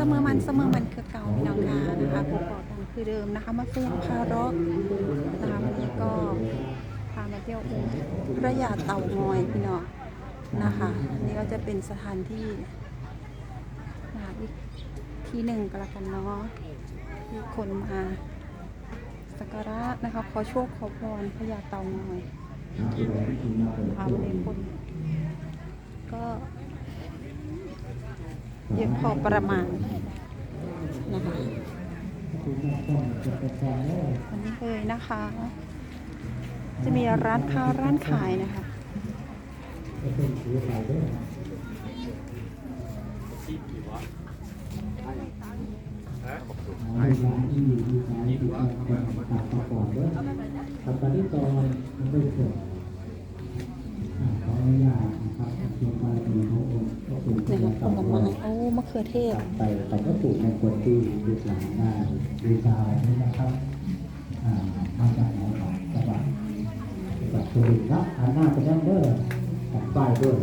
เสมอมันเสมอมันคือเก่าพี่น้องค่ะนะคะพบปอกันคือเดิมนะคะมาเฟียงคาร์ร็อกนะคะวันนี้ก็พามาเที่ยวองค์พระยาเต่างอยพี่น้องนะคะอันนี่ก็จะเป็นสถานที่นะคะอีกที่หนึ่งก็แล้วกันเนาะที่คนมาสักการะนะคะขอโชคขอพรพระยาเต่างอยพาวันนี้คนก็ เยอะพอประมาณนะคะวันนี้เลยนะคะ จะมีร้านค้าร้านขายนะคะครับตอนนี้ก่อนมันได้ส่วนขออนุญาตนะครับเกี่ยวกับในขององค์พระคุณ นะคะผลไม้โอ้มะเขือเทศ ไปไปก็ถูกในคนที่ดูหลังได้ดูชาวนี่นะครับอ่ามาจากไหนของจังหวัดจากสุรินทร์ครับหันหน้าไปด้านเด้อจัดป้ายด้วย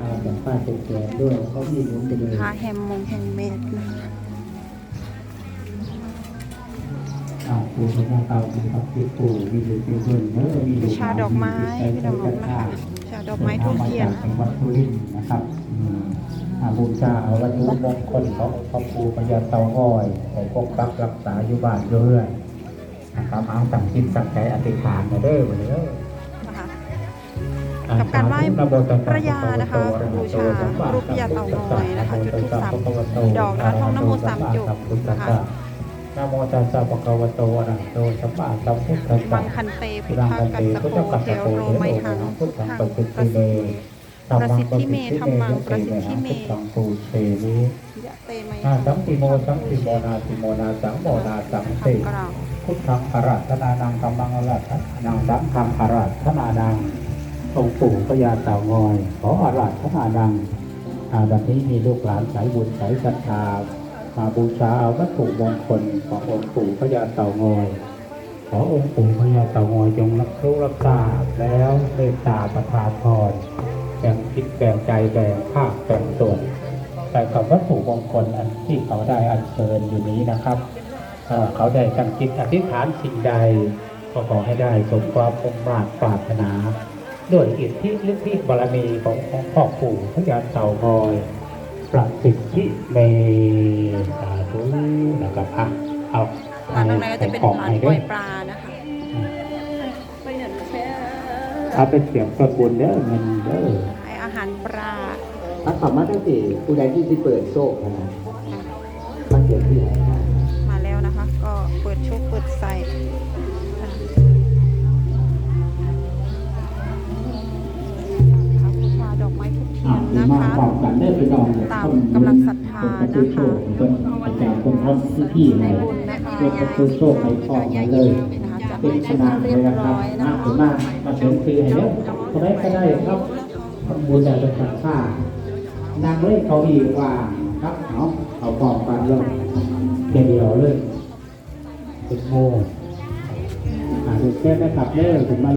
อ่าจัดป้ายเป็นแกนด้วยเขามีหมุนไปเลยค้าแฮมมงแฮมเมดนะคะอ่าปูพญาเต่าเป็นครับที่ปูมีอยู่ที่เพิ่นเด้อมีอยู่ชาดอกไม้พี่น้องนะคะชาดอกไม้ทูบเทียนจังหวัดสุรินทร์นะครับ อืมอาบูชาเอาวัตถุมงคลของพระปูพญาเต่าง้อยให้ปกปักรักษาอยู่บ้านอยู่เรือนนะครับเอาสั่งจิตสั่งใจอธิษฐานมาเด้อมาเด้อนะคะกับการไหว้พระยานะคะบูชารูปพระยาเต่างอยนะคะจุดธูปสามดอกนะคะท่องนโมสามจบนะคะนะโมตัสสะภะคะวะโตอะระหะโตสัมมาสัมพุทธัสวัสะงคันเตพุทรังธากันกัเตสสพุทโกธกัสเทสะโกโรเทไมโรหังพุพุททธังธังปฏิประทิสิเม ประสิทธิเมธัมมังประสิทธิเมสังปูเชนิยะเตไมนาหังสังติโมสังติโมนาติโมนาสังโมนาสังทติกล่าวพุทธังอารัตนานังกัมมังอารัตนานังสังฆังอารัตนานังองค์ปู่พญาเต่างอย ขออารัตนานังอาวันนี้มีลูกหลานสายบุญสายศรัทธามาบูชาเอาวัตถุมงคลขององค์ปู่พญาเต่างอยขอองค์ปู่พญาเต่างอยจงรับรู้รับทราบแล้วเมตตาประทานพรแบ่งคิดแบ่งใจแบ่งภาคแบ่งส่วนแต่กับวัตถุมงคลอันที่เขาได้อัญเชิญอยู่นี้นะครับเอ่อเขาได้ตั้งจิตอธิษฐานสิ่งใดก็ขอให้ได้สมความมุ่งมั่นปรารถนาด้วยอิทธิฤทธิบารมีของของพ่อปู่พญาเต่างอยประสิทธิเมสาธุนะครับอะเอาร้านตรงนั้นก็จะเป็นของร้านให้กล้ด้ววยยปลานะคะไปเห็นแค่เอาเป็นเสียงสกุลเด้อเงินเด้อ ถ้าคำว่าตั้งสี่ผู้ใดที่ที่เปิดโชคนะมาเขียนที่ไหนนะมาแล้วนะคะ ก็เปิดโชคเปิดใส่นะคะบูชาดอกไม้ทุกเทียอ่านนะมาคะความกันเด้อพี่น้องตามกำลังศรัทธานะคะเป็นอาจารย์คนทำที่พี่ในให้บุญนะคะเป็นประตูโชคให้พ่อมาเลยนะคะจัดเป็นให้ขนาดเรีเลยยบนะคร้รับอยนะมาคะถึงมามาเชิญฟรีให้เด้อคนไหนก็ได้ครับ ทำบุญอย่างเป็นสัค่านางเล่ยเขาอีกว่าครับเนาะเขาบอกกันเลยเดียวเลยเป็นโมอ่าดูแค่ได้กลับเลิกถึงมา